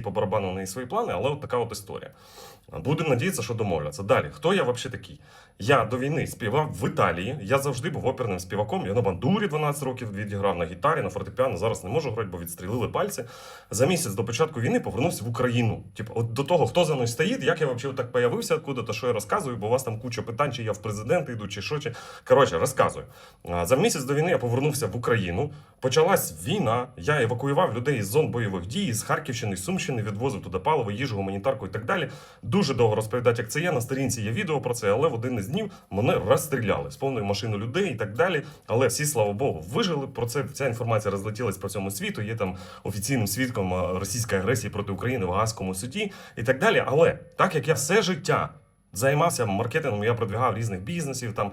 Росії по барабану на свої плани, але от така от історія. Будемо надіятися, що домовляться. Далі, хто я взагалі такий? Я до війни співав в Італії. Я завжди був оперним співаком. Я на бандурі 12 років відіграв на гітарі, на фортепіано. Зараз не можу грати, бо відстрілили пальці. За місяць до початку війни повернувся в Україну. Типу, от до того, хто за мною стоїть, як я взагалі так появився, откуда-то, що я розказую, бо у вас там куча питань, чи я в президенти йду, чи що. Чи... Коротше, розказую. За місяць до війни я повернувся в Україну. Почалась війна. Я евакуював людей із зон бойових дій, з Харківщини, з Сумщини, відвозив туди паливо, їжу, гуманітарку і так далі. Дуже довго розповідати, як це є. На сторінці є відео про це, але в один із днів мене розстріляли з повною машиною людей і так далі. Але всі, слава Богу, вижили. Про це ця інформація розлетілась по всьому світу. Є там офіційним свідком е, російської агресії проти України в Гаазькому суді і так далі. Але так як я все життя займався маркетингом, я продвигав різних бізнесів там.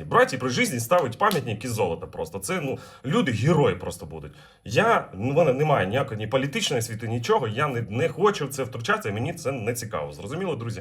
Брати при житті ставить пам'ятник із золота. Просто це ну люди герої просто будуть. Я ну, мене немає ніякої ні політичної світи, нічого. Я не, не хочу в це втручатися. Мені це не цікаво. Зрозуміло, друзі.